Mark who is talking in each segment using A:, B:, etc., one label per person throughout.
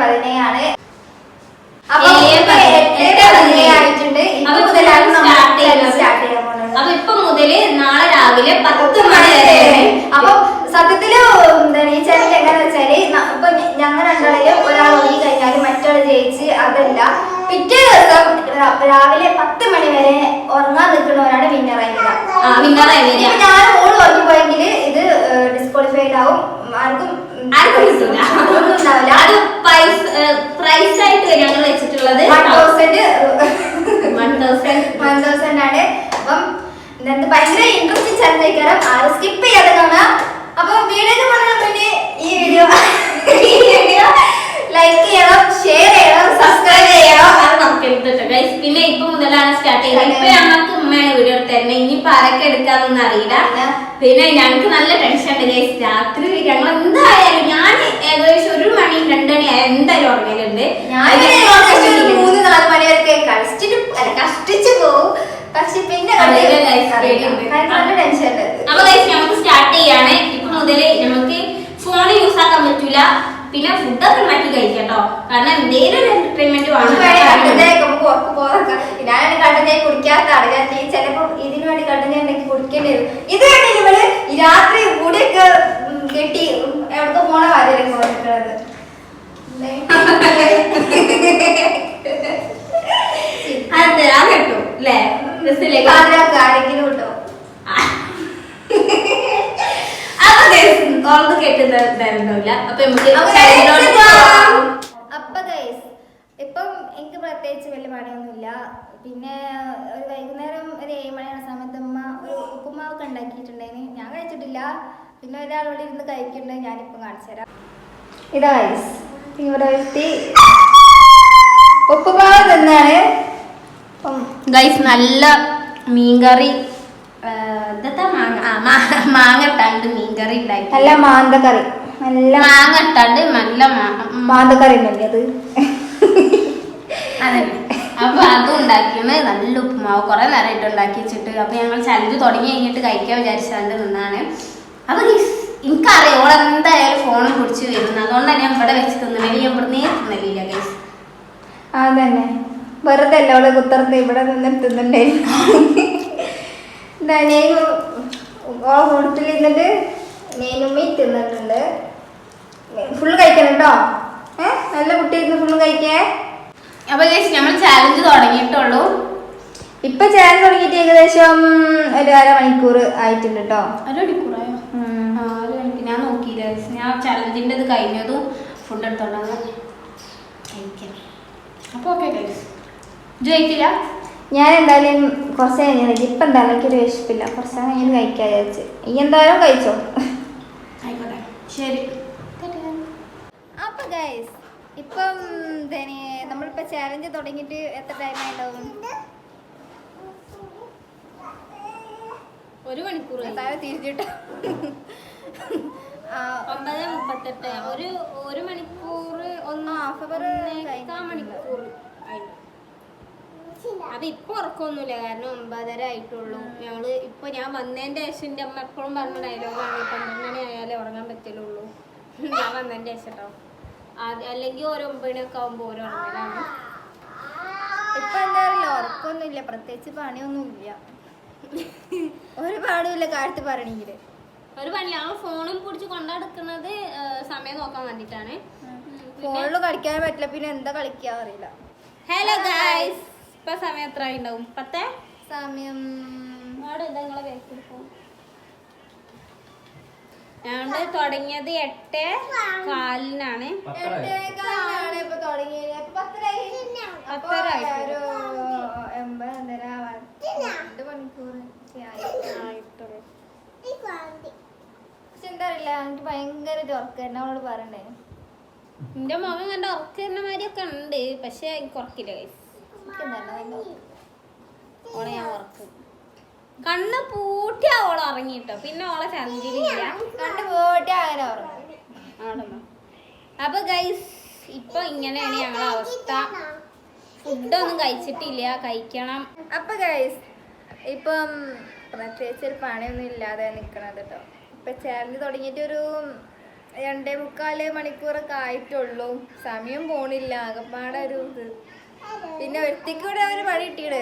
A: പതിനേഴാണ്. അപ്പൊ എട്ട്
B: എട്ട്
A: പതിനേഴ് ആയിട്ടുണ്ട്. ഇപ്പൊ
B: അപ്പൊ
A: മുതലാണ് സ്റ്റാർട്ട് ചെയ്യാൻ പോകുന്നത്
B: അപ്പൊ ഇപ്പൊ മുതൽ നാളെ രാവിലെ പത്ത് മണി വരെ.
A: അപ്പൊ സത്യത്തിൽ എന്താണ് ഈ ചാനൽ എങ്ങനെ വെച്ചാൽ ഇപ്പൊ ഞങ്ങൾ രണ്ടാളിലും ഒരാൾ ഒതുങ്ങി കഴിഞ്ഞാൽ മറ്റൊരാൾ ജയിച്ച് അതല്ല. പിറ്റേ ദിവസം രാവിലെ പത്ത് മണി വരെ ഉറങ്ങാൻ നിൽക്കുന്നവരാണ് വിന്നറായി വരിക. ഞാൻ ഓൾ ഉറങ്ങിപ്പോയെങ്കിൽ ഇത് ഡിസ്ക്വാളിഫൈഡ് ആവും. ആർക്കും
B: ആർക്കും കിട്ടൂല
A: ഒന്നും ഉണ്ടാവില്ല
B: അത് പൈസ പ്രൈസ് ആയിട്ട് ഞങ്ങൾ വെച്ചിട്ടുള്ളത്
A: one thousand
B: one thousand
A: one thousand ആണ് അപ്പം ഇന്നത്തെ ഭയങ്കര ഇൻട്രസ്റ്റിംഗ് ചലഞ്ച് ആയിക്കാരം ആരും സ്കിപ്പ് ചെയ്യാതെ കാണാം അപ്പൊ വീഡിയോ പറഞ്ഞ മുന്നേ ഈ വീഡിയോ ഈ വീഡിയോ ലൈക്ക് ചെയ്യണം ഷെയർ ചെയ്യണം സബ്സ്ക്രൈബ് ചെയ്യണം
B: ഗൈസ് പിന്നെ ഇപ്പൊ ഇപ്പൊ ഞങ്ങൾക്ക് ഉമ്മയാണ് വീഡിയോ തരുന്നത് ഇനിയിപ്പൊ ആരൊക്കെ എടുക്കാന്നൊന്നും അറിയില്ല. പിന്നെ ഞങ്ങൾക്ക് നല്ല ടെൻഷൻ ഉണ്ട് ഗൈസ് രാത്രി ഞങ്ങൾ എന്തായാലും ഞാൻ ഏകദേശം ഒരു മണി രണ്ടു മണി ആയ എന്തായാലും ഉറങ്ങലുണ്ട്.
A: മൂന്ന് നാല് മണി വരെ കഷ്ടിച്ച് അല്ല കഷ്ടിച്ച് പോവും. പക്ഷെ പിന്നെ ടെൻഷൻ ഉണ്ട്.
B: അപ്പൊ ഗൈസ് നമുക്ക് സ്റ്റാർട്ട് ചെയ്യാണ്. ഇപ്പൊ മുതൽ നമുക്ക് ഫോൺ യൂസ് ആക്കാൻ പറ്റൂല. പിന്നെ ഫുഡൊക്കെ ഉണ്ടാക്കി കഴിക്കട്ടോ കാരണം എന്തെങ്കിലും ഒരു എന്റർടൈൻമെന്റ്
A: കുടിക്കാത്താണ് ഞാൻ ഈ ചിലപ്പോ ഇതിനു വേണ്ടി കട്ടഞ്ചായ ഉണ്ടാക്കി കുടിക്കേണ്ടി വരും. ഇത് വേണ്ടി ഇവൾ? ഈ രാത്രി കൂടിയൊക്കെ കെട്ടി ഉം, എവിടേക്ക് പോണ കാര്യമൊക്കെ പറഞ്ഞിട്ടുള്ളത്
B: അതെ കിട്ടും അല്ലേ ഡ്രസ്സിലേക്ക്
A: ആരെങ്കിലും കിട്ടോ
B: അപ്പൊ guys, ഓർമ്മ കേട്ട് തരുന്നില്ല അപ്പൊ നമുക്ക്
A: അപ്പൊ ഗൈസ് ഇപ്പം എനിക്ക് പ്രത്യേകിച്ച് വലിയ പണിയൊന്നുമില്ല. പിന്നെ ഒരു വൈകുന്നേരം ഒരു ഏഴ് മണിയുടെ സമയത്ത് ഉമ്മ ഒരു ഉപ്പുമാവൊക്കെ ഉണ്ടാക്കിയിട്ടുണ്ടായിന്. ഞാൻ കഴിച്ചിട്ടില്ല. പിന്നെ ഒരാൾ ഇവിടെ ഇരുന്ന് കഴിക്കുന്നുണ്ട്. ഞാനിപ്പം കാണിച്ചു തരാം. ഇതാ ഗൈസ് ഇവിടെ വ്യക്തി ഉപ്പുമാവ് തിന്നാണ്.
B: ഗൈസ് നല്ല മീൻകറി. മാങ്ങ ഇട്ടാണ്ട് മീൻകറി ഉണ്ടാക്കി
A: നല്ല മാന്തക്കറി നല്ല
B: മാങ്ങ ഇട്ടാണ്ട് നല്ല മാന്ത കറി
A: മാന്തക്കറി ഉണ്ടല്ലേ അത്?
B: അതെ. അപ്പൊ അതും ഉണ്ടാക്കിയാണ് നല്ല ഉപ്പുമാവ്. കുറെ നേരമായിട്ട് ഉണ്ടാക്കി വെച്ചിട്ട്. അപ്പൊ ഞങ്ങൾ ചലഞ്ച് തുടങ്ങി കഴിഞ്ഞിട്ട് കഴിക്കാൻ വിചാരിച്ചാണ്ട് നിന്നാണ്. അപ്പൊ എനിക്കറിയാം ഓൾ എന്തായാലും ഫോണും പിടിച്ച് വരുന്നത് അതുകൊണ്ടാണ് ഞാൻ ഇവിടെ വെച്ച് തിന്നണെങ്കിൽ ഞാൻ ഇവിടെ നേരെ തിന്നലില്ല ഗൈസ്
A: അതന്നെ. വെറുതെ അല്ല അവൾ കുത്തർന്ന് ഇവിടെ നിന്ന് തിന്നുണ്ടായിരുന്നു എന്താ മീനുമ്മി തിന്നിട്ടുണ്ട്. ഫുള്ള് കഴിക്കണം കേട്ടോ ഏ? നല്ല കുട്ടി ഇരുന്ന് ഫുള്ള് കഴിക്കേ?
B: അപ്പൊ ചേച്ചി നമ്മൾ ചാലഞ്ച് തുടങ്ങിയിട്ടുള്ളൂ.
A: ഇപ്പൊ ചാലഞ്ച് തുടങ്ങിയിട്ട് ഏകദേശം ഒരു അരമണിക്കൂർ ആയിട്ടുണ്ട് കേട്ടോ
B: ഒരു മണിക്കൂറായോ ആ, ഞാൻ നോക്കിയില്ല. ഞാൻ ചാലഞ്ചിന്റെ ഇത് കഴിഞ്ഞതും ഫുഡ് എടുത്തോണ്ടാ അപ്പൊ ഓക്കെ ഗൈസ് ജയിക്കില്ല
A: ഞാൻ എന്തായാലും കുറച്ച് കഴിഞ്ഞാൽ ഇപ്പം എന്തായാലും എനിക്കൊരു വിശപ്പില്ല. കുറച്ച് കഴിഞ്ഞ് കഴിക്കാൻ വിചാരിച്ച്. ഈ എന്തായാലും കഴിച്ചോ?
B: ആയിക്കോട്ടെ. ശരി.
A: അപ്പൊ ഗൈസ് ഇപ്പം എന്താണ് നമ്മളിപ്പോ ചാലഞ്ച് തുടങ്ങിയിട്ട് എത്ര ടൈം ആയിട്ടുണ്ടാവും?
B: ഒരു മണിക്കൂർ
A: എന്തായാലും തിരിച്ചിട്ട്
B: ഒമ്പത് മുപ്പത്തെട്ട്. ഒരു ഒരു മണിക്കൂർ ഒന്ന് ഹാഫ്
A: അവർ
B: മണിക്കൂർ അത് ഇപ്പൊ ഉറക്കമൊന്നുമില്ല കാരണം ഒമ്പതര ആയിട്ടുള്ളൂ. ഞങ്ങൾ ഇപ്പൊ ഞാൻ വന്നതിന്റെ ശേഷം എന്റെ അമ്മ എപ്പോഴും പറഞ്ഞ ഡയലോഗാണ് പന്ത്രണ്ട് മണി ആയാലേ ഉറങ്ങാൻ പറ്റുള്ളൂ ഞാൻ വന്നതിന്റെ ശേഷം കേട്ടോ അല്ലെങ്കിൽ ഓരോ ഒമ്പതിനൊക്കെ ആവുമ്പോ ആകുമ്പോ ഓരോ ഉറങ്ങലാണ്.
A: ഇപ്പൊ എന്താ പറയുക ഉറക്കൊന്നുമില്ല. പ്രത്യേകിച്ച് പണിയൊന്നുമില്ല. ഒരു പാടുമില്ല കാലത്ത് പറയണെങ്കിൽ.
B: ഒരു പണി. ഞങ്ങൾ ഫോണും പിടിച്ച് കൊണ്ടെടുക്കുന്നത് സമയം നോക്കാൻ വേണ്ടിട്ടാണ്
A: ഫോണിൽ കളിക്കാൻ പറ്റില്ല. പിന്നെ എന്താ കളിക്കാറില്ല
B: ഹലോ ഗായ്സ് ഇപ്പൊ സമയം എത്ര ഉണ്ടാവും പത്തേ?
A: സമയം
B: ഞങ്ങൾ തുടങ്ങിയത് എട്ട് കാലിനാണ്.
A: എനിക്ക് ഭയങ്കര അവളോട് പറയണ്ടേ
B: എന്റെ മുഖം കണ്ട ഉറക്കുന്ന മാതിരിയൊക്കെ ഉണ്ട്. പക്ഷെ എനിക്ക് ഉറക്കില്ല ഗൈസ് കണ്ണ് പൂട്ടിയാ ഓളെ ഉറങ്ങിട്ടോ. പിന്നെ ഓളെ ചന്ദ്രിയില്ല
A: കണ്ണ് പൂട്ടി അങ്ങനെ ഉറങ്ങും.
B: അപ്പൊ ഗൈസ് ഇപ്പൊ ഇങ്ങനെയാണ് ഞങ്ങളെ അവസ്ഥ. ഫുഡൊന്നും കഴിച്ചിട്ടില്ല. കഴിക്കണം.
A: അപ്പൊ ഗൈസ് ഇപ്പം പ്രത്യേകിച്ച് ഒരു പണിയൊന്നും ഇല്ലാതെ നിക്കണത് കേട്ടോ ഇപ്പൊ ചേർന്ന് തുടങ്ങിയിട്ട് ഒരു രണ്ടേ മുക്കാൽ മണിക്കൂറൊക്കെ ആയിട്ടുള്ളൂ. സമയം പോണില്ല. ആകപ്പാടെ ഒരു ഇത്. പിന്നെ ഒരുത്തിക്ക് കൂടെ ഒരു പണി കിട്ടിയത്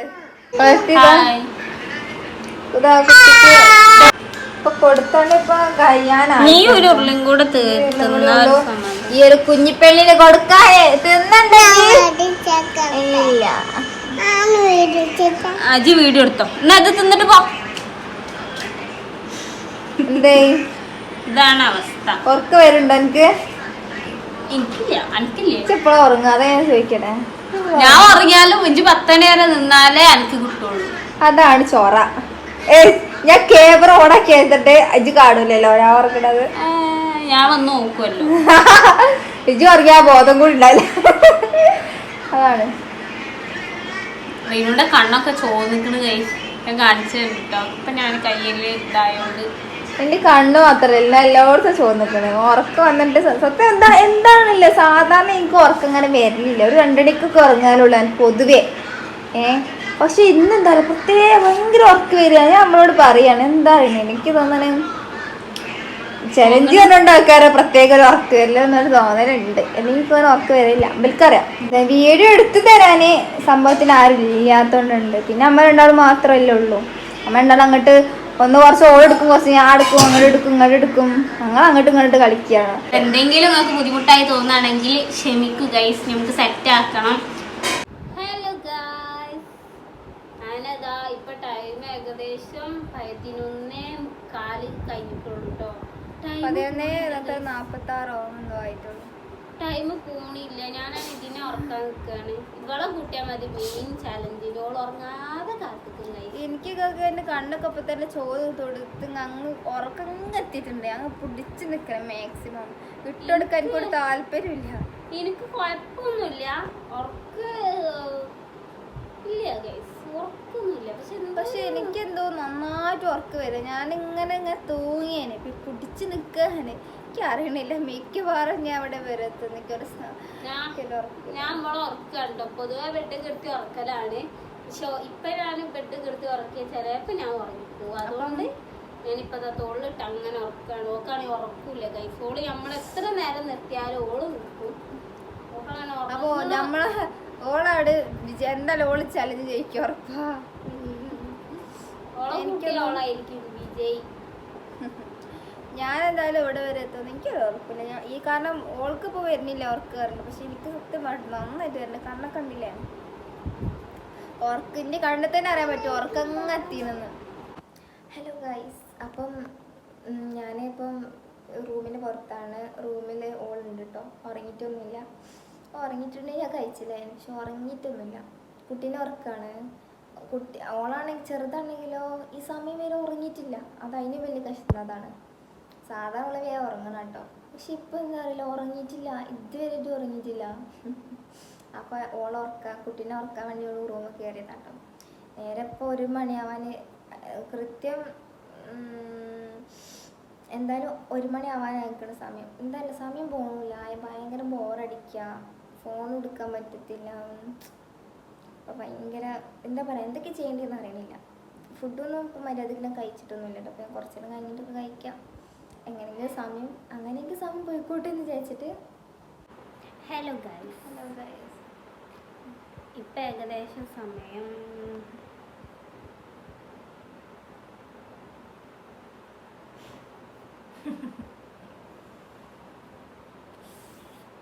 B: നീ ഒരു കൂടെ
A: ഈ ഒരു കുഞ്ഞിപ്പെണ്ണിന് കൊടുക്കാതെ തിന്നണ്ടേ ഇല്ല.
B: അജി വീഡിയോ എടുത്തോ. എന്നാ അത് തിന്നിട്ട് പോ.
A: എന്തേ?
B: ഇതാണ് അവസ്ഥ.
A: ഉറക്ക വരുന്നുണ്ടോ എനിക്ക്?
B: എനിക്കില്ല. എനിക്കില്ല
A: എപ്പോഴാ ഉറങ്ങുക? അതാ ഞാൻ ചോദിക്കണേ.
B: ഞാൻ ഉറങ്ങിയാലും ഇഞ്ചി പത്തണി വരെ നിന്നാലേ എനിക്ക് കിട്ടുള്ളൂ.
A: അതാണ് ചോറ. ഏ ഞാൻ ക്യാമറ ഓണാക്കി എടുത്തിട്ട് ഇജ്ജ് കാണൂലല്ലോ ഞാൻ
B: ഓർക്കണത് ഞാൻ വന്ന് നോക്കുമല്ലോ
A: ഇജ്ജ് ഉറങ്ങിയ ബോധം കൂടി ഇല്ല അതാണ്.
B: റീനുടെ കണ്ണൊക്കെ ചോദിക്കണ് കൈ. ഞാൻ കാണിച്ചു കേട്ടോ ഇപ്പൊ ഞാൻ കയ്യിൽ ഇതായോണ്ട്
A: എന്റെ കണ്ണു മാത്രല്ല എല്ലായിടത്തും ചോദിക്കണേ ഉറക്കം വന്നിട്ട് സത്യം എന്താ എന്താണില്ല. സാധാരണ എനിക്ക് ഉറക്കം ഇങ്ങനെ വരില്ല ഒരു രണ്ടടിക്കൊക്കെ ഉറങ്ങാനുള്ളൂ പൊതുവേ. ഏ? പക്ഷെ ഇന്ന് എന്താ പ്രത്യേക ഭയങ്കര ഉറക്കം വരിക. ഞാൻ നമ്മളോട് പറയാണ്. എന്താ പറയുന്നത് എനിക്ക് തോന്നണേ ചലഞ്ച് കണ്ടുണ്ടാക്കാറ് പ്രത്യേക ഒരു ഉറക്കം വരില്ല എന്നൊരു തോന്നലുണ്ട്. എനിക്ക് അങ്ങനെ ഉറക്കം വരില്ല. അമ്പൽക്കറിയാം. വീഡിയോ എടുത്തു തരാന് സംഭവത്തിന് ആരും ഇല്ലാത്തോണ്ടുണ്ട് പിന്നെ അമ്മ രണ്ടാൾ മാത്രമല്ലേ ഉള്ളൂ. അമ്മ രണ്ടാൾ അങ്ങോട്ട് ഒന്ന് കുറച്ച് ഓടെടുക്കും കുറച്ച് ഞാൻ എടുക്കും അങ്ങോട്ട് എടുക്കും ഇങ്ങോട്ട് എടുക്കും. ഞങ്ങൾ അങ്ങോട്ടും ഇങ്ങോട്ട് കളിക്കുകയാണ്.
B: എന്തെങ്കിലും നമുക്ക് ബുദ്ധിമുട്ടായി തോന്നുകയാണെങ്കിൽ ക്ഷമിക്കുക ഗൈസ് നമുക്ക് സെറ്റ് ആക്കണം. ഹലോ ഗൈസ് ഞാനതാ ഇപ്പൊ ടൈം ഏകദേശം പതിനൊന്നേ കാൽ കഴിഞ്ഞിട്ടുള്ളൂ കേട്ടോ
A: പതിനൊന്നേ നാപ്പത്തി ആറോ എന്തോ ആയിട്ടുള്ളൂ.
B: ടൈം പോണില്ല. ഞാനാണ് ഇതിനെ ഉറക്കാൻ നിൽക്കുകയാണ് ഇവളെ കൂട്ടിയാൽ മതി. മെയിൻ ചാലഞ്ചിൽ ഓൾ ഉറങ്ങാതെ കാത്തിക്കുന്നായി
A: എനിക്ക് എന്റെ കണ്ണൊക്കെ ഇപ്പൊ തന്നെ ചോദ്യം തൊടുത്ത് അങ്ങ് ഉറക്കം അങ്ങ് എത്തിയിട്ടുണ്ട്. അങ്ങ് പിടിച്ച് നിക്കണം മാക്സിമം വിട്ടുകൊടുക്കാൻ എനിക്കൊരു താല്പര്യമില്ല.
B: എനിക്ക് കുഴപ്പമൊന്നുമില്ല. ഉറക്ക ഇല്ല ഗൈസ് പക്ഷെ
A: എനിക്കെന്തോ നന്നായിട്ട് ഉറക്ക് വരും. ഞാനിങ്ങനെ ഇങ്ങനെ തൂങ്ങിയേനെ. പിടിച്ച് നിൽക്കാന് എനിക്ക് അറിയണില്ല മിക്കവാറും ഞാൻ അവിടെ വരത്ത് എനിക്കൊരു
B: ഞാൻ നമ്മളെ ഉറക്കാണ്ടോ പൊതുവെ ബെഡ് കെടുത്തി ഉറക്കലാണ് പക്ഷെ ഇപ്പൊ ഞാൻ ബെഡ് കെടുത്തി ഉറക്കിയ ചിലപ്പോ ഞാൻ ഉറങ്ങിപ്പോ അതുകൊണ്ട് ഞാനിപ്പോ അതാ തോളിലിട്ട് അങ്ങനെ ഉറക്കാണ് ഓക്കാണെങ്കിൽ ഉറക്കൂല കൈസ് ഓൾ നമ്മൾ എത്ര നേരം നിർത്തിയാലും ഓൾ നിൽക്കും
A: അപ്പൊ നമ്മളെ ഓളാട് വിജയ എന്തായാലും ഓൾ ചലഞ്ച് ജയിക്കും ഉറപ്പാ
B: ഓളെ കുട്ടി
A: എനിക്കൊന്നും-
B: ഓളായിരിക്കും വിജയ്
A: ഞാൻ എന്തായാലും ഇവിടെ വരെ എത്തുന്നു എനിക്കൊരു ഉറപ്പില്ല. ഞാൻ ഈ കാരണം ഓൾക്ക് ഇപ്പോൾ വരുന്നില്ല ഉറക്ക് കാരണം പക്ഷെ എനിക്ക് സത്യം പറഞ്ഞു നന്നായിട്ട് വരണം കണ്ണൊക്കെ കണ്ടില്ലേ? ഉറക്കിന്റെ കണ്ണിൽ തന്നെ അറിയാൻ പറ്റും. ഉറക്കങ്ങ് ഹലോ ഗൈസ് അപ്പം ഞാനിപ്പം റൂമിന് പുറത്താണ്. റൂമിൽ ഓളുണ്ട് കേട്ടോ ഉറങ്ങിയിട്ടൊന്നുമില്ല. ഉറങ്ങിയിട്ടുണ്ടെങ്കിൽ ഞാൻ കഴിച്ചില്ലായിരുന്നു പക്ഷെ ഉറങ്ങിയിട്ടൊന്നുമില്ല. കുട്ടീനെ ഉറക്കാണ്. കുട്ടി ഓളാണെങ്കിൽ ചെറുതാണെങ്കിലോ ഈ സമയം വരെ ഉറങ്ങിയിട്ടില്ല. അത് വലിയ കഷ്ടം അതാണ് സാധാരണ ഉള്ള വേഗം ഉറങ്ങണം കേട്ടോ. പക്ഷെ ഇപ്പം എന്താ അറിയില്ല ഉറങ്ങിയിട്ടില്ല. ഇത് ഉറങ്ങിയിട്ടില്ല. അപ്പോൾ ഓൾ ഉറക്കാൻ കുട്ടീനെ ഉറക്കാൻ വേണ്ടി ഓൾ റൂമിൽ കയറിയതാണ് കേട്ടോ. നേരെ ഇപ്പോൾ ഒരു മണിയാവാൻ കൃത്യം എന്തായാലും ഒരു മണി ആവാനായിരിക്കണ സമയം. എന്തായാലും സമയം പോകണില്ല ഭയങ്കര ബോറടിക്കുക ഫോൺ എടുക്കാൻ പറ്റത്തില്ല. അപ്പോൾ ഭയങ്കര എന്താ പറയുക എന്തൊക്കെ ചെയ്യേണ്ടതെന്ന് അറിയണില്ല. ഫുഡൊന്നും ഇപ്പം മര്യാദക്കെല്ലാം കഴിച്ചിട്ടൊന്നുമില്ല കേട്ടോ. അപ്പോൾ ഞാൻ കുറച്ചേരം കഴിഞ്ഞിട്ടൊക്കെ കഴിക്കാം. എങ്ങനെയെങ്കിലും സമയം അങ്ങനെയെങ്കിലും സമയം പോയിക്കോട്ടെ എന്ന് വിചാരിച്ചിട്ട്.
B: ഹലോ ഗൈസ്
A: ഹലോ ഗൈസ്
B: ഇപ്പം ഏകദേശം സമയം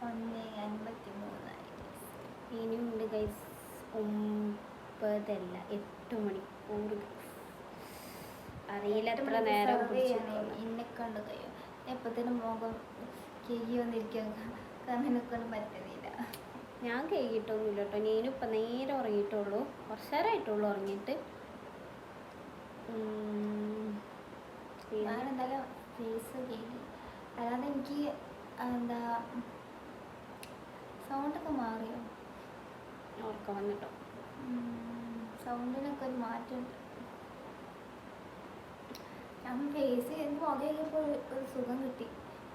A: ഒന്ന് അൻപത്തി മൂന്നായി
B: ഇനിയുണ്ട് ഗൈസ് ഒമ്പതല്ല എട്ട് മണിക്കൂർ. guys. അറിയില്ല എത്ര നേരം.
A: എന്നെ കണ്ടു കഴിയും എപ്പത്തേനും മുഖം കെയ്യി വന്നിരിക്കാൻ കാരണം എന്നെ കൊണ്ട് പറ്റുന്നില്ല.
B: ഞാൻ കേട്ടിട്ടൊന്നുമില്ല കേട്ടോ ഞാനിപ്പോൾ നേരെ ഉറങ്ങിയിട്ടുള്ളൂ. കുറച്ച് നേരമായിട്ടുള്ളൂ ഉറങ്ങിയിട്ട്.
A: എന്തായാലും ഫേസ് കേൾക്കി അല്ലാതെ എനിക്ക് എന്താ സൗണ്ടൊക്കെ മാറിയോ?
B: ഉറക്കം വന്നിട്ടോ.
A: സൗണ്ടിനൊക്കെ ഒരു മാറ്റമുണ്ട് ഞാൻ ഫേസ് ചെയ്ത് മുഖം കഴിഞ്ഞപ്പോൾ ഒരു സുഖം കിട്ടി.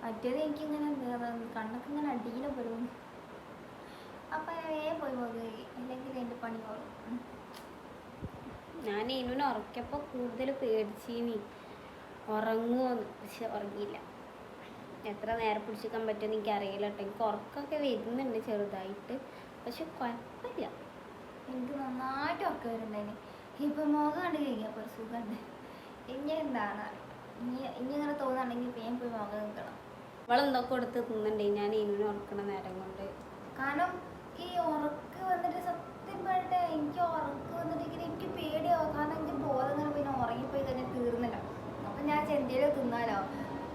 A: മറ്റേത് എനിക്കിങ്ങനെ കണ്ണൊക്കെ ഇങ്ങനെ അടിയില പോലും അപ്പം ഏ വേഗം പോയി മുഖം അല്ലെങ്കിൽ എന്റെ പണി പോകും
B: ഞാൻ ഇനുവിനെ ഉറക്കിയപ്പോൾ കൂടുതൽ പേടിച്ചീനി. ഉറങ്ങുമോന്ന് പക്ഷെ ഉറങ്ങിയില്ല. എത്ര നേരം പിടിച്ചിരിക്കാൻ പറ്റുമെന്ന് എനിക്ക് അറിയില്ല കേട്ടോ. എനിക്ക് ഉറക്കമൊക്കെ വരുന്നുണ്ട് ചെറുതായിട്ട്. പക്ഷെ കുഴപ്പമില്ല.
A: എനിക്ക് നന്നായിട്ട് ഉറക്കം വരുന്നുണ്ടായിന്. ഇപ്പൊ മുഖം കണ്ട് കഴിഞ്ഞപ്പോൾ ഒരു സുഖമുണ്ട് ഇനി എന്താണ് ഇനി ഇനി ഇങ്ങനെ തോന്നുകയാണെങ്കിൽ ഞാൻ പോയി മുഖം നിൽക്കണം.
B: അവളെന്തൊക്കെ കൊടുത്ത് തിന്നണ്ടേ ഞാൻ ഇനുവിനെ ഉറക്കണ നേരം കൊണ്ട്.
A: കാരണം ഈ ഉറക്ക് വന്നിട്ട് സത്യം പറയട്ടെ എനിക്ക് ഉറക്ക് വന്നിട്ട് ഇങ്ങനെ എനിക്ക് പേടിയാവും. കാരണം എനിക്ക് ബോധം ഇങ്ങനെ പിന്നെ ഉറങ്ങിപ്പോയി തന്നെ തീർന്നില്ല. അപ്പം ഞാൻ ചെന്തയിലോ തിന്നാലോ.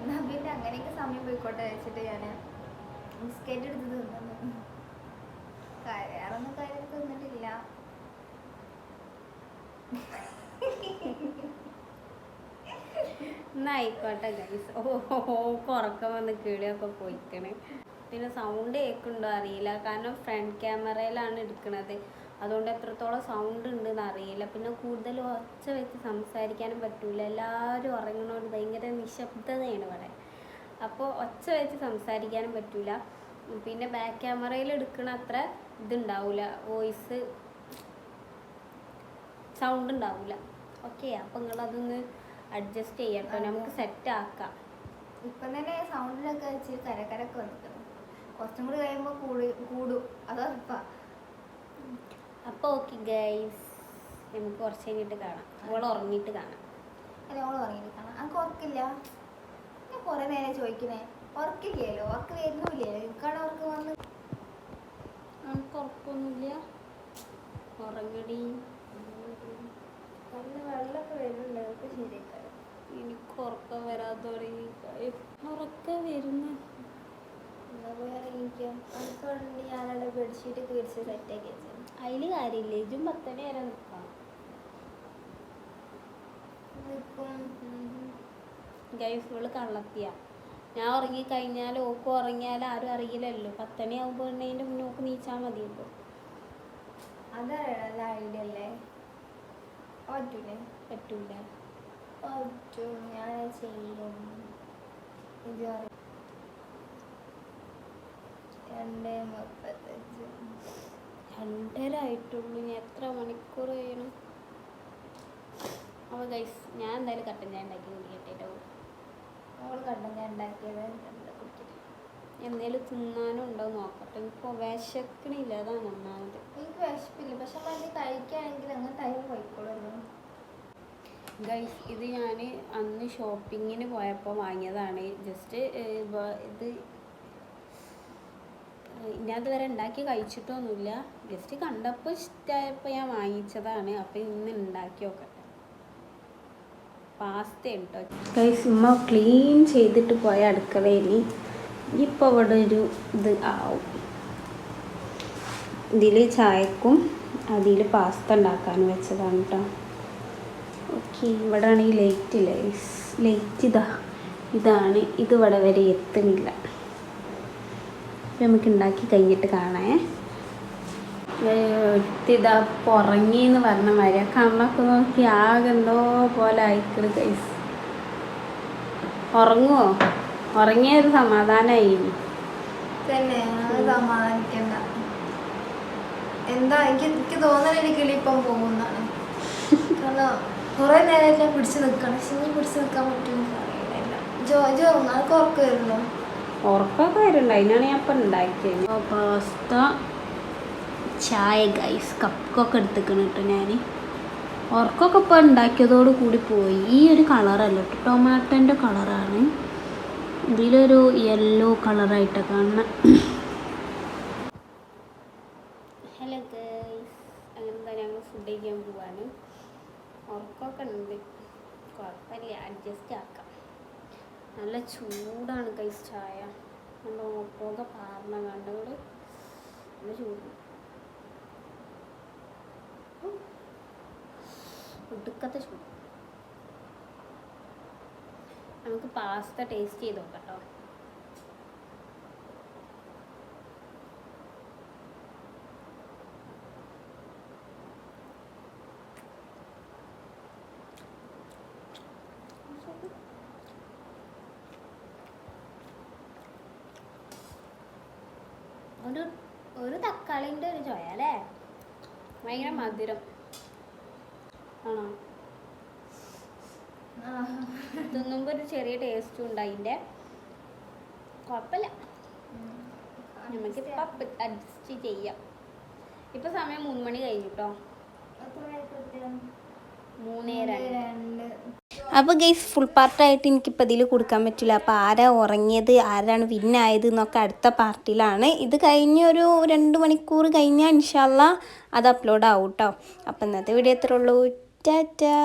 A: എന്നാൽ പിന്നെ അങ്ങനെയൊക്കെ സമയം പോയിക്കോട്ടെ വെച്ചിട്ട് ഞാൻ ബിസ്ക്കറ്റ് എടുത്ത് തിന്നു വേറൊന്നും കാര്യം തിന്നിട്ടില്ല.
B: എന്നാ ആയിക്കോട്ടെ ഗൈസ് ഓ ഉറക്കം വന്ന് കിളിയൊക്കെ പോയിക്കണ്. പിന്നെ സൗണ്ട് കേൾക്കുന്നുണ്ടോ അറിയില്ല. കാരണം ഫ്രണ്ട് ക്യാമറയിലാണ് എടുക്കുന്നത് അതുകൊണ്ട് എത്രത്തോളം സൗണ്ട് ഉണ്ടെന്ന് അറിയില്ല. പിന്നെ കൂടുതൽ ഒച്ച വെച്ച് സംസാരിക്കാനും പറ്റൂല. എല്ലാവരും ഉറങ്ങണോണ്ട് ഭയങ്കര നിശബ്ദതയാണ് ഇവിടെ. അപ്പോൾ ഒച്ച വെച്ച് സംസാരിക്കാനും പറ്റൂല. പിന്നെ ബാക്ക് ക്യാമറയിൽ എടുക്കണ അത്ര ഇതുണ്ടാവില്ല വോയിസ് സൗണ്ട് ഉണ്ടാവില്ല ഓക്കെ അപ്പം നിങ്ങളതൊന്ന് അഡ്ജസ്റ്റ് ചെയ്യാം. അപ്പൊ നമുക്ക് സെറ്റ് ആക്കാം.
A: ഇപ്പൊ തന്നെ സൗണ്ടിലൊക്കെ വെച്ച് കരക്കരക്ക് വന്നിട്ടുണ്ട്. കുറച്ചും കൂടി കഴിയുമ്പോൾ കൂടി കൂടും. അതാ അപ്പൊ
B: അപ്പോൾ ഓക്കെ ഗൈസ് നമുക്ക് കുറച്ച് കഴിഞ്ഞിട്ട് കാണാം. അവൾ ഉറങ്ങിയിട്ട് കാണാം.
A: അല്ല അവൾ ഉറങ്ങിയിട്ട് കാണാം. എനിക്ക് ഉറക്കില്ല? ഞാൻ കുറേ നേരം ചോദിക്കണേ ഉറക്കില്ലല്ലോ? ഉറക്ക് വരുന്നില്ലല്ലോ എനിക്കാണ് ഉറക്ക് വന്ന്
B: നമുക്ക് ഉറക്കൊന്നുമില്ല. ഉറങ്ങടി.
A: നല്ല വെള്ളമൊക്കെ വരുന്നുണ്ട്. അതൊക്കെ ശരിയാക്കാം.
B: എനിക്ക് ഉറക്കം വരാതെ തുടങ്ങി. ഉറക്കം വരുന്നു?
A: ഇറങ്ങിക്കാം അടുത്തോണ്ട് ഞാനവിടെ ബെഡ്ഷീറ്റ് വിരിച്ച് സെറ്റാക്കി വെച്ചത്
B: അതിൽ കാര്യമില്ല. ഇതും പത്തണി വരെ നിൽക്കാം
A: നിൽക്കും
B: ഗൈസ് കള്ളത്തിയ. ഞാൻ ഉറങ്ങി കഴിഞ്ഞാൽ ഓക്ക് ഉറങ്ങിയാൽ ആരും അറിയില്ലല്ലോ. പത്തണി ആകുമ്പോൾ അതിന്റെ മുന്നോക്ക് നീച്ചാൽ മതിയല്ലോ.
A: അതല്ല ഐഡിയ അല്ലേ? പറ്റൂലേ
B: പറ്റൂല.
A: പറ്റും ഞാൻ ചെയ്യും. ഇത് രണ്ട് മുപ്പത്തഞ്ച്.
B: രണ്ടര ആയിട്ടുള്ളൂ ഞാൻ എത്ര മണിക്കൂർ കഴിയണം? അപ്പോൾ ഗൈസ് ഞാൻ എന്തായാലും കട്ടൻ ചായ ഉണ്ടാക്കി കുടിക്കട്ടെ കേട്ടോ
A: അവൾ കട്ടൻ ചായ ഉണ്ടാക്കിയത്.
B: എന്തേലും തിന്നാനും ഉണ്ടോ നോക്കട്ടെ ഇപ്പൊ വിശക്കണില്ല അതാണ് ഒന്നാമത്.
A: എനിക്ക് വിശപ്പില്ല. പക്ഷെ അത് കഴിക്കുകയാണെങ്കിൽ അങ്ങനെ ടൈം പോയിക്കോളല്ലോ
B: ഗൈസ് ഇത് ഞാൻ അന്ന് ഷോപ്പിങ്ങിന് പോയപ്പോൾ വാങ്ങിയതാണ്. ജസ്റ്റ് ഇത് ഞാൻ ഇതുവരെ ഉണ്ടാക്കി കഴിച്ചിട്ടൊന്നുമില്ല. ജസ്റ്റ് കണ്ടപ്പോൾ ഇഷ്ടമായപ്പോൾ ഞാൻ വാങ്ങിച്ചതാണ്. അപ്പോൾ ഇന്ന് ഉണ്ടാക്കി നോക്കട്ടെ. പാസ്ത കേട്ടോ ഗൈസ് ഉമ്മ ക്ലീൻ ചെയ്തിട്ട് പോയ അടുക്കളയിൽ ഇപ്പോൾ ഇവിടെ ഒരു ഇത് ആവും. ഇതിൽ ചായക്കും അതിൽ പാസ്ത ഉണ്ടാക്കാൻ വെച്ചതാണ് കേട്ടോ ഓക്കെ ഇവിടെ ആണെങ്കിൽ ലൈറ്റ് ഇല്ല ലൈറ്റ് ഇതാ. ഇതാണ്. ഇത് ഇവിടെ വരെ എത്തുന്നില്ല. നമുക്ക് ഉണ്ടാക്കി കഴിഞ്ഞിട്ട് കാണേ. ഇതാ പുറങ്ങി എന്ന് പറഞ്ഞ മാതിരി ആ കണ്ണൊക്കെ നോക്കി ആകെന്തോ പോലെ ആയിക്കണ് കൈസ് ഉറങ്ങുമോ ഉറങ്ങിയത് സമാധാനമായി
A: തന്നെ സമാധാനിക്കണ്ട. എന്താ എനിക്ക് എനിക്ക് തോന്നല എനിക്ക് കിളിപ്പം പോകുന്നതാണ്. കാരണം കുറെ നേരം ഞാൻ പിടിച്ചു നിൽക്കണം ഇനി പിടിച്ചു നിൽക്കാൻ പറ്റുമെന്ന് അറിയില്ല ജോ ജോ അതൊക്കെ ഉറക്കം വരുന്നു?
B: ഉറക്കമൊക്കെ വരുന്നുണ്ട്. അതിനാണ് ഞാൻ ഇപ്പം ഉണ്ടാക്കിയത്. പാസ്ത ചായ ഗൈസ് കപ്പൊക്കെ എടുത്തിക്കണം കേട്ടോ ഞാൻ ഉറക്കമൊക്കെ ഇപ്പോൾ ഉണ്ടാക്കിയതോട് കൂടി പോയി. ഈ ഒരു കളറല്ല കേട്ടോ. ടൊമാറ്റോന്റെ കളറാണ് ഇതിലൊരു യെല്ലോ കളറായിട്ട് കാണണം ഹലോ ഗൈസ് അങ്ങനെ ഞങ്ങൾ ഫുഡ് കഴിക്കാൻ പോവാണ്. ഉറക്കമൊക്കെ ഉണ്ട്. കുഴപ്പമില്ല അഡ്ജസ്റ്റ് ആക്കാം. നല്ല ചൂടാണ് കൈസ് ചായ. കണ്ടോ ഉറക്കമൊക്കെ പാർന്ന കണ്ടുകൊണ്ട് നല്ല ചൂട്. ഒടുക്കത്തെ ചൂട്. നമുക്ക് പാസ്ത ടേസ്റ്റ് ചെയ്ത് നോക്കട്ടോ ഒരു ഒരു തക്കാളിന്റെ ഒരു ചോയ അല്ലേ? ഭയങ്കര മധുരം. ആണോ? തിന്നുമ്പോൾ ഒരു ചെറിയ ടേസ്റ്റ് ഉണ്ട് അതിന്റെ
A: കുഴപ്പമില്ല. നമുക്കിപ്പോൾ അഡ്ജസ്റ്റ് ചെയ്യാം. ഇപ്പൊ സമയം മൂന്ന് മണി കഴിഞ്ഞു കേട്ടോ മൂന്നേ രണ്ട്.
C: രണ്ട്.
B: അപ്പോൾ ഗെയ്സ് ഫുൾ പാർട്ടായിട്ട് എനിക്കിപ്പോൾ ഇതിൽ കൊടുക്കാൻ പറ്റില്ല. അപ്പോൾ ആരാ ഉറങ്ങിയത് ആരാണ് വിന്നായത് എന്നൊക്കെ അടുത്ത പാർട്ടിയിലാണ് ഇത് കഴിഞ്ഞ ഒരു രണ്ട് മണിക്കൂർ കഴിഞ്ഞാൽ ഇൻഷാല്ല അത് അപ്ലോഡ് ആവും കേട്ടോ അപ്പോൾ ഇന്നത്തെ വീഡിയോ എത്ര ഉള്ളൂ. ടാറ്റാ.